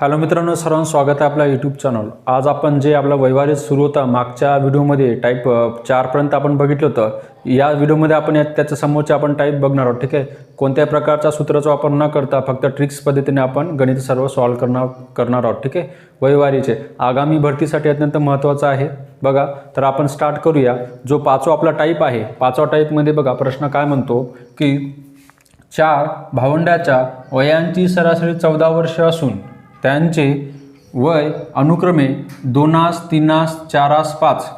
Hello मित्रांनो सर्वांचं स्वागत आहे आपल्या यूट्यूब चॅनल आज आपण जे आपला व्यवहार सुरू होता मागच्या व्हिडिओमध्ये टाईप चारपर्यंत आपण बघितलं होतं. या व्हिडिओमध्ये आपण या त्याच्या समोरचे आपण टाईप बघणार आहोत ठीक आहे? कोणत्याही प्रकारच्या सूत्राचा वापर न करता फक्त ट्रिक्स पद्धतीने आपण गणित सर्व सॉल्व करणार करणार आहोत ठीक आहे? वहिवारीचे आगामी भरतीसाठी अत्यंत महत्त्वाचं आहे. बघा तर आपण स्टार्ट करूया. जो पाचवा आपला टाईप आहे पाचवा टाईपमध्ये बघा प्रश्न काय म्हणतो की चार भावंडाच्या वयांची सरासरी चौदा वर्ष असून त्यांचे वय अनुक्रमे दोनास तीनास चारास पाच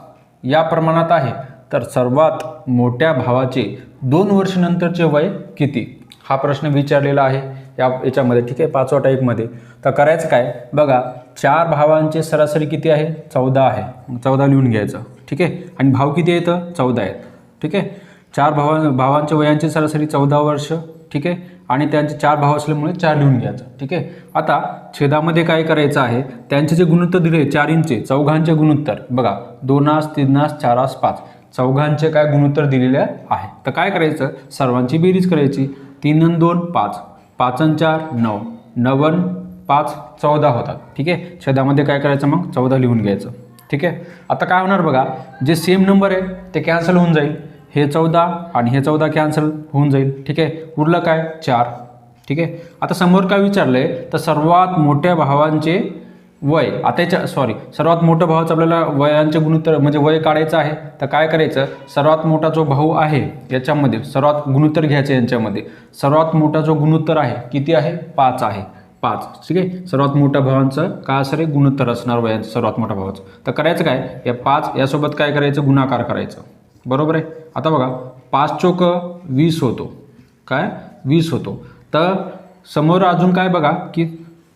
या प्रमाणात आहे. तर सर्वात मोठ्या भावाचे दोन वर्षानंतरचे वय किती? हा प्रश्न विचारलेला आहे. या याच्यामध्ये ठीक आहे? पाचवा टाईपमध्ये तर करायचं काय? बघा चार भावांचे सरासरी किती आहे? चौदा आहे. चौदा लिहून घ्यायचं. ठीक आहे? आणि भाव किती येतं चौदा आहेत. ठीक आहे? चार भावा भावांच्या वयांची सरासरी चौदा वर्ष. ठीक आहे? आणि त्यांचे चार भाव असल्यामुळे चार लिहून घ्यायचं ठीक आहे? आता छेदामध्ये काय करायचं आहे? त्यांचे जे गुणोत्तर दिले चारींचे चौघांचे गुणोत्तर. बघा दोनास तीनास चारास पाच. चौघांचे काय गुणोत्तर दिलेले आहे? तर काय करायचं? सर्वांची बेरीज करायची. तीन दोन पाच. पाच चार नऊ. नवन पाच चौदा होतात. ठीक आहे? छेदामध्ये काय करायचं मग? चौदा लिहून घ्यायचं. ठीक आहे? आता काय होणार बघा? जे सेम नंबर आहे ते कॅन्सल होऊन जाईल. हे चौदा आणि हे चौदा कॅन्सल होऊन जाईल. ठीक आहे? उरलं काय? चार. ठीक आहे? आता समोर काय विचारलं आहे तर सर्वात मोठ्या भावांचे वय. आता याच्या सॉरी सर्वात मोठं भावाचं आपल्याला वयांचे गुणोत्तर म्हणजे वय काढायचं आहे. तर काय करायचं? सर्वात मोठा जो भाऊ आहे याच्यामध्ये सर्वात गुणोत्तर घ्यायचं यांच्यामध्ये. सर्वात मोठा जो गुणोत्तर आहे किती आहे? पाच आहे. पाच. ठीक आहे? सर्वात मोठ्या भावांचं काय असं आहे गुणोत्तर असणार वयांचं सर्वात मोठ्या भावाचं. तर करायचं काय? या पाच यासोबत काय करायचं? गुणाकार करायचं. बरोबर आहे? आता बघा पाच चोक वीस होतो. काय? वीस होतो. तर समोर अजून काय बघा की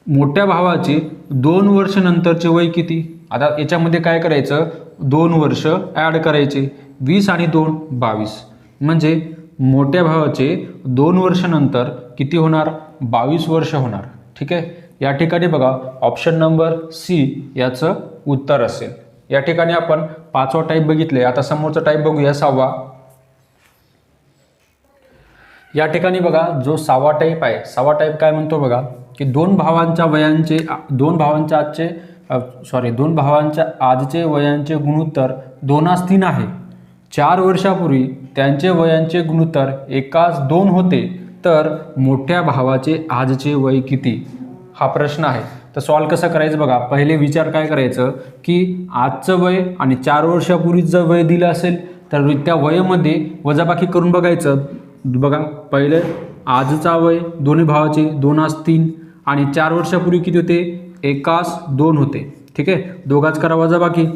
मोठ्या भावाचे दोन वर्ष नंतरचे वय किती? आता याच्यामध्ये काय करायचं? दोन वर्ष ॲड करायचे. वीस आणि दोन बावीस. म्हणजे मोठ्या भावाचे दोन वर्षानंतर किती होणार? बावीस वर्ष होणार. ठीक आहे? या ठिकाणी बघा ऑप्शन नंबर सी याचं उत्तर असेल. या ठिकाणी आपण पाचवा टाईप बघितले आता समोरचा टाईप बघूया सहावा. या ठिकाणी बघा जो सहावा टाईप आहे सहावा टाईप काय म्हणतो बघा की दोन भावांच्या वयांचे दोन भावांच्या आजचे सॉरी दोन भावांच्या आजचे वयांचे गुणोत्तर दोनास तीन आहे. चार वर्षापूर्वी त्यांचे वयांचे गुणोत्तर एकाच दोन होते. तर मोठ्या भावाचे आजचे वय किती? हा प्रश्न आहे. तर सॉल्व कसं करायचं बघा? पहिले विचार काय करायचं? की आजचं वय आणि चार वर्षापूर्वीच जर वय दिलं असेल तर त्या वयामध्ये वजाबाकी करून बघायचं. बघा पहिले आजचा वय दोन्ही भावाचे दोन आज तीन आणि चार वर्षापूर्वी किती होते? एकास दोन होते. ठीक आहे? दोघाच करा वजाबाकी.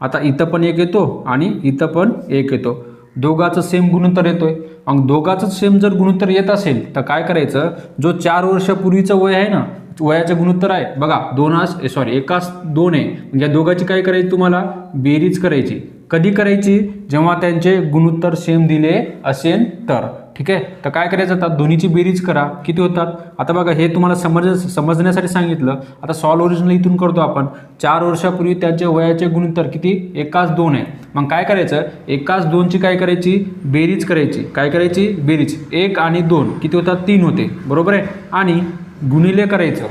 आता इथं पण एक येतो आणि इथं पण एक येतो. दोघाचं सेम गुणोत्तर येतोय. मग दोघाचं सेम जर गुणोत्तर येत असेल तर काय करायचं? जो चार वर्षापूर्वीचं वय आहे ना वयाचं गुणोत्तर आहे. बघा दोनास सॉरी एकास दोन आहे. म्हणजे या दोघाची काय करायची तुम्हाला? बेरीज करायची. कधी करायची? जेव्हा त्यांचे गुणोत्तर सेम दिले असेल तर. ठीक आहे? तर काय करायचं आता? दोन्हीची बेरीज करा. किती होतात? आता बघा हे तुम्हाला समज समजण्यासाठी सांगितलं. आता सॉल्व ओरिजिनल इथून करतो आपण. चार वर्षापूर्वी त्याचे वयाचे गुणोत्तर किती? एकाच दोन आहे. मग काय करायचं? एकाच दोनची काय करायची? बेरीज करायची. काय करायची? बेरीज. एक आणि दोन. किती होतात? तीन होते. बरोबर आहे? आणि गुणिले करायचं.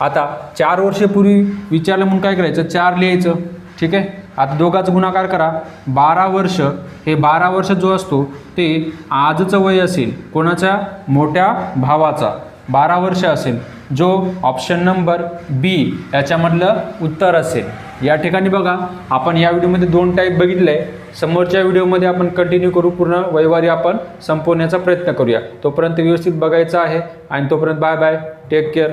आता चार वर्षापूर्वी विचारलं म्हणून काय करायचं? चार लिहायचं. ठीक आहे? आता दोघाच गुणाकार करा. बारा वर्ष हे बारा वर्ष जो असतो ते आजचं वय असेल कोणाच्या मोठ्या भावाचा. बारा वर्ष असेल. जो ऑप्शन नंबर बी याच्यामधलं उत्तर असेल. या ठिकाणी बघा आपण या व्हिडिओमध्ये दोन टाईप बघितले. आहे समोरच्या व्हिडिओमध्ये आपण कंटिन्यू करू पूर्ण वैवारी आपण संपवण्याचा प्रयत्न करूया. तोपर्यंत व्यवस्थित बघायचं आहे. आणि तोपर्यंत बाय बाय टेक केअर